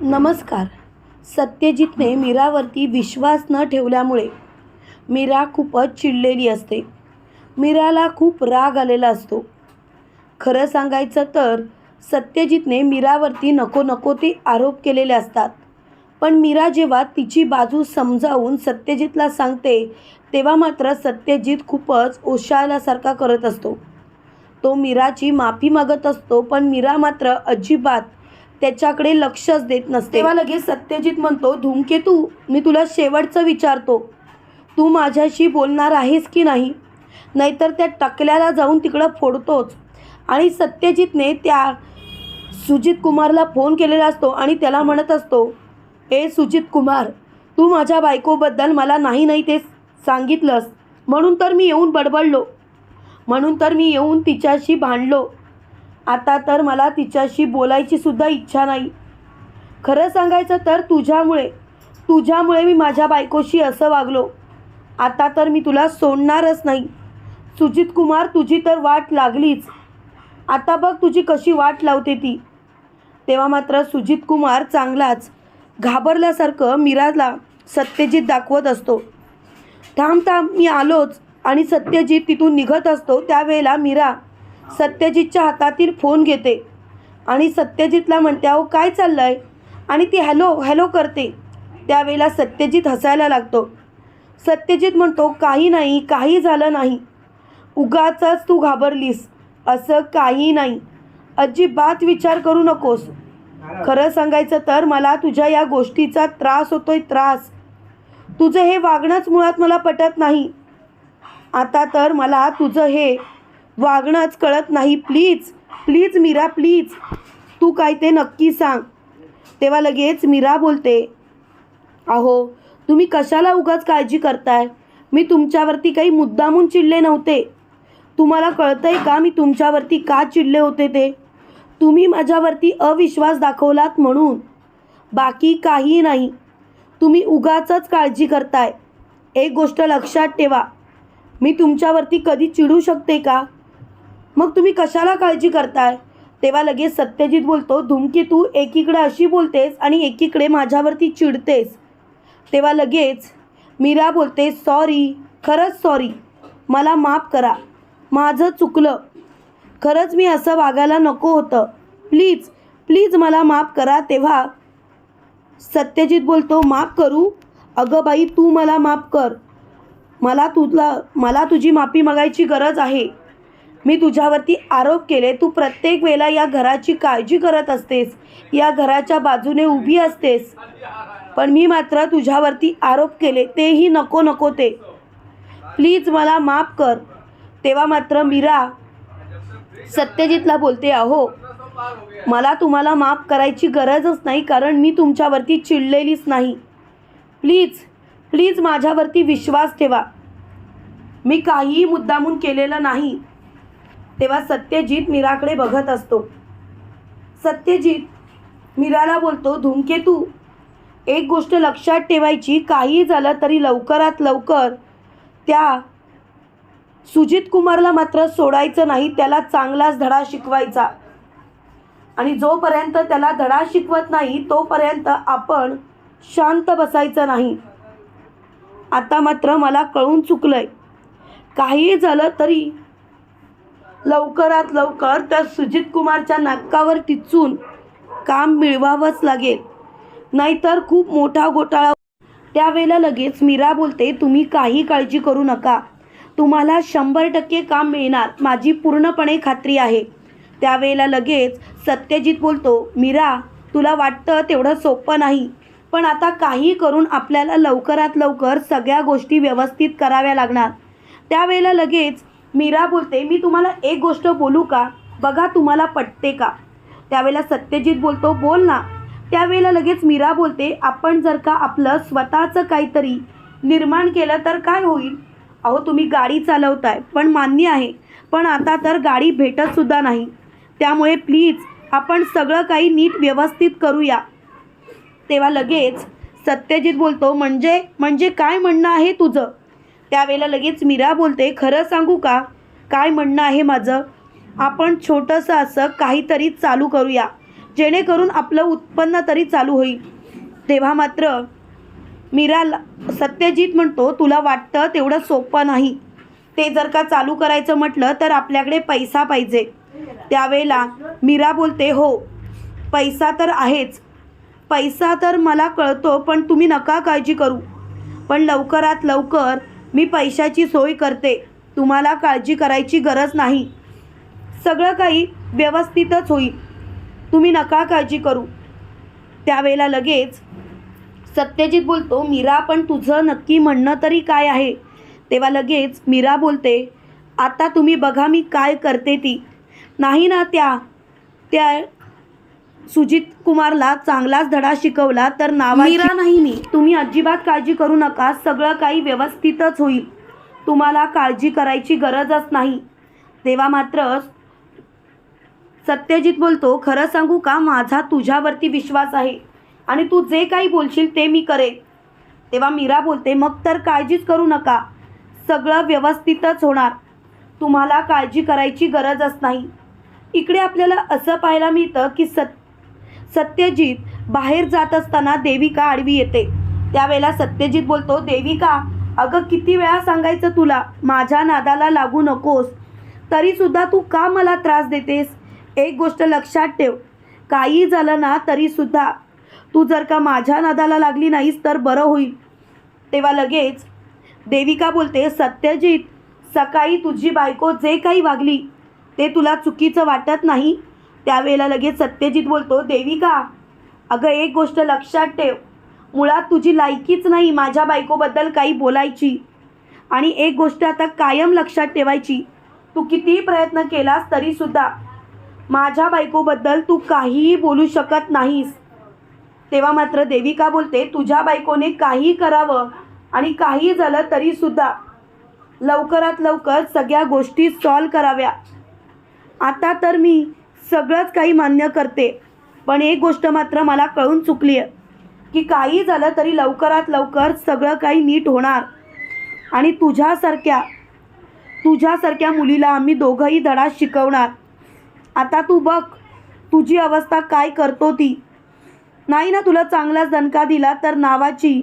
नमस्कार. सत्यजितने मीरावरती विश्वास न ठेवल्यामुळे मीरा खूपच चिडलेली असते. मीराला खूप राग आलेला असतो. खरं सांगायचं तर सत्यजितने मीरावरती नको नको ते आरोप केलेले असतात. पण मीरा जेव्हा तिची बाजू समजावून सत्यजितला सांगते तेव्हा मात्र सत्यजित खूपच ओशाळल्यासारखा करत असतो. तो मीराची माफी मागत असतो पण मीरा मात्र अजिबात त्याच्याकडे लक्षच देत नसते. तेव्हा लगेच सत्यजित म्हणतो धूमकेतू मी तुला शेवटचं विचारतो. तू माझ्याशी बोलणार आहेस की नाही? नाहीतर त्या टकल्याला जाऊन तिकडं फोडतोच. आणि सत्यजितने त्या सुजित कुमारला फोन केलेला असतो आणि त्याला म्हणत असतो ए सुजित कुमार तू माझ्या बायकोबद्दल मला नाही नाही ते सांगितलंस. म्हणून तर मी येऊन बडबडलो. म्हणून तर मी येऊन तिच्याशी भांडलो. आता तर मला तिच्याशी बोलायचीसुद्धा इच्छा नाही. खरं सांगायचं तर तुझ्यामुळे तुझ्यामुळे मी माझ्या बायकोशी असं वागलो. आता तर मी तुला सोडणारच नाही. सुजित कुमार तुझी तर वाट लागलीच. आता बघ तुझी कशी वाट लावते ती. तेव्हा मात्र सुजित कुमार चांगलाच घाबरल्यासारखं मीराला सत्यजित दाखवत असतो. थांब थांब मी आलोच आणि सत्यजित तिथून निघत असतो. त्यावेळेला मीरा सत्यजितच्या हातातील फोन घेते. आणि सत्यजितला म्हणते अहो काय चाललं आहे आणि ती हॅलो हॅलो करते. त्यावेळेला सत्यजित हसायला लागतो. सत्यजित म्हणतो काही नाही काही झालं नाही. उगाच तू घाबरलीस. असं काही नाही. अजिबात विचार करू नकोस. खरं सांगायचं तर मला तुझ्या या गोष्टीचा त्रास होतोय त्रास. तुझं हे वागणंच मुळात मला पटत नाही. आता तर मला तुझं हे वागणंच कळत नाही. Please please Meera please. तू काय ते नक्की सांग. तेव्हा लगेच मीरा बोलते अहो तुम्ही कशाला उगाच काळजी करताय? मी तुमच्यावरती काही मुद्दामून चिडले नव्हते. तुम्हाला कळतंय का मी तुमच्यावरती का चिडले होते ते? तुम्ही माझ्यावरती अविश्वास दाखवलात म्हणून. बाकी काही नाही. तुम्ही उगाचच काळजी करताय. एक गोष्ट लक्षात ठेवा. मी तुमच्यावरती कधी चिडू शकते का? मग तुम्ही कशाला काळजी करताय? तेव्हा लगेच सत्यजित बोलतो धुमकी तू एकीकडे अशी बोलतेस आणि एकीकडे माझ्यावरती चिडतेस. तेव्हा लगेच मीरा बोलते सॉरी खरंच सॉरी. मला माफ करा. माझं चुकलं. खरंच मी असं वागायला नको होतं. प्लीज प्लीज मला माफ करा. तेव्हा सत्यजित बोलतो माफ करू? अगं बाई तू मला माफ कर. मला तुला मला तुझी माफी मागायची गरज आहे. मी तुझ्यावरती आरोप केले. तू प्रत्येक वेळेला या घराची काळजी करत असतेस. या घराच्या बाजूने उभी असतेस. पण मी मात्र तुझ्यावरती आरोप केले. तेही नको नको ते. प्लीज मला माफ कर. तेव्हा मात्र मीरा सत्यजितला बोलते अहो मला तुम्हाला माफ करायची गरजच नाही कारण मी तुमच्यावरती चिडलेलीच नाही. प्लीज प्लीज माझ्यावरती विश्वास ठेवा. मी काहीही मुद्दामून केलेलं नाही. तेव्हा सत्यजित मीराकडे बघत असतो. सत्यजित मीराला बोलतो धूमकेतू एक गोष्ट लक्षात ठेवायची काही झालं तरी लवकरात लवकर त्या सुजित कुमारला मात्र सोडायचं नाही त्याला चांगलाच धडा शिकवायचा. आणि जोपर्यंत त्याला धडा शिकवत नाही तोपर्यंत आपण शांत बसायचं नाही. आता मात्र मला कळून चुकलं आहे काहीही झालं तरी लवकरात लवकर त्या सुजित कुमारच्या नाकावर टिचून काम मिळवावंच लागेल. नाहीतर खूप मोठा घोटाळा. त्यावेळेला लगेच मीरा बोलते तुम्ही काही काळजी करू नका. तुम्हाला शंभर टक्के काम मिळणार. माझी पूर्णपणे खात्री आहे. त्यावेळेला लगेच सत्यजित बोलतो मीरा तुला वाटतं तेवढं सोपं नाही पण आता काही करून आपल्याला लवकरात लवकर सगळ्या गोष्टी व्यवस्थित कराव्या लागणार. त्यावेळेला लगेच मीरा बोलते मी तुम्हाला एक गोष्ट बोलू का? बघा तुम्हाला पटते का? त्यावेळेला सत्यजित बोलतो बोल ना. त्यावेळेला लगेच मीरा बोलते आपण जर का आपलं स्वतःचं काहीतरी निर्माण केलं तर काय होईल? अहो तुम्ही गाडी चालवताय पण मान्य आहे पण आता तर गाडी भेटतसुद्धा नाही. त्यामुळे प्लीज आपण सगळं काही नीट व्यवस्थित करूया. तेव्हा लगेच सत्यजित बोलतो म्हणजे म्हणजे काय म्हणणं आहे तुझं? त्यावेळेला लगेच मीरा बोलते खरं सांगू का? काय म्हणणं आहे माझं? आपण छोटंसं असं काहीतरी चालू करूया. जेणेकरून आपलं उत्पन्न तरी चालू होईल. तेव्हा मात्र मीराला सत्यजित म्हणतो तुला वाटतं तेवढं सोपं नाही. ते जर का चालू करायचं म्हटलं तर आपल्याकडे पैसा पाहिजे. त्यावेळेला मीरा बोलते हो पैसा तर आहेच. पैसा तर मला कळतो पण तुम्ही नका काळजी करू. पण लवकरात लवकर मी पैशाची सोय करते. तुम्हाला काळजी करायची गरज नाही. सगळं काही व्यवस्थितच होईल. तुम्ही नका काळजी करू. त्यावेळेला लगेच सत्यजित बोलतो मीरा पण तुझं नक्की म्हणणं तरी काय आहे? तेव्हा लगेच मीरा बोलते आता तुम्ही बघा मी काय करते ती. नाही ना त्या त्या सुजित कुमारला चांगलाच धडा शिकवला तर नावा नाही मी. तुम्ही अजिबात काळजी करू नका. सगळं काही व्यवस्थितच होईल. तुम्हाला काळजी करायची गरजच नाही. तेव्हा मात्र सत्यजित बोलतो खरं सांगू का? माझा तुझ्यावरती विश्वास आहे आणि तू जे काही बोलशील ते मी करेन. तेव्हा मीरा बोलते मग तर काळजीच करू नका. सगळं व्यवस्थितच होणार. तुम्हाला काळजी करायची गरजच नाही. इकडे आपल्याला असं पाहायला मिळतं की सत सत्यजित बाहेर जात असताना देविका आडवी येते. त्यावेळेला सत्यजित बोलतो देविका अगं किती वेळा सांगायचं तुला? माझ्या नादाला लागू नकोस. तरीसुद्धा तू का मला त्रास देतेस? एक गोष्ट लक्षात ठेव. काही झालं ना तरीसुद्धा. तू जर का माझ्या नादाला लागली नाहीस तर बरं होईल. तेव्हा लगेच देविका बोलते सत्यजित सकाळी तुझी बायको जे काही वागली ते तुला चुकीचं वाटत नाही? त्यावेळेला लगेच सत्यजित बोलतो देविका अगं एक गोष्ट लक्षात ठेव. मुळात तुझी लायकीच नाही माझ्या बायकोबद्दल काही बोलायची. आणि एक गोष्ट आता कायम लक्षात ठेवायची. तू कितीही प्रयत्न केलास तरीसुद्धा माझ्या बायकोबद्दल तू काहीही बोलू शकत नाहीस. तेव्हा मात्र देविका बोलते तुझ्या बायकोने काही करावं आणि काही झालं तरीसुद्धा लवकरात लवकर सगळ्या गोष्टी सॉल्व कराव्या. आता तर मी सगळंच काही मान्य करते. पण एक गोष्ट मात्र मला कळून चुकली आहे की काही झालं तरी लवकरात लवकर सगळं काही नीट होणार. आणि तुझ्यासारख्या तुझ्यासारख्या मुलीला आम्ही दोघंही धडा शिकवणार. आता तू बघ तुझी अवस्था काय करतो ती. नाही ना तुला चांगलाच दणका दिला तर नावाची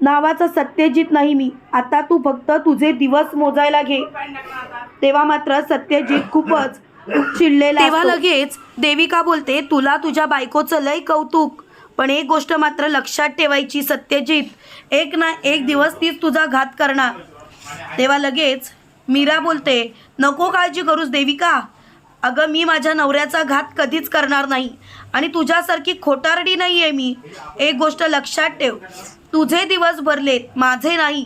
नावाचा सत्यजित नाही मी. आता तू फक्त तुझे दिवस मोजायला घे. तेव्हा मात्र सत्यजित खूपच चिडलेला तेव्हा लगेच देविका बोलते तुला तुझ्या बायकोचं लय कौतुक. पण एक गोष्ट मात्र लक्षात ठेवायची सत्यजित एक ना एक दिवस तीच तुझा घात करणार. तेव्हा लगेच मीरा बोलते नको काळजी करूस देविका. अगं मी माझ्या नवऱ्याचा घात कधीच करणार नाही आणि तुझ्यासारखी खोटारडी नाही आहे मी. एक गोष्ट लक्षात ठेव तुझे दिवस भरलेत माझे नाही.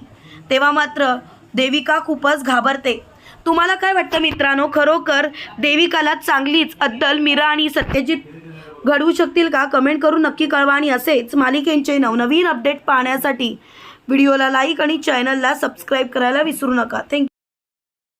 तेव्हा मात्र देविका खूपच घाबरते. तुम्हाला काय वाटतं मित्रांनो? खरोखर देविकाला चांगलीच अद्दल मीरा आणि सत्यजित घडवू शकतील का? कमेंट करून नक्की कळवा आणि असेच मालिकेंचे नवनवीन अपडेट पाहण्यासाठी व्हिडिओला लाईक आणि चॅनलला सबस्क्राईब करायला विसरू नका. थँक्यू.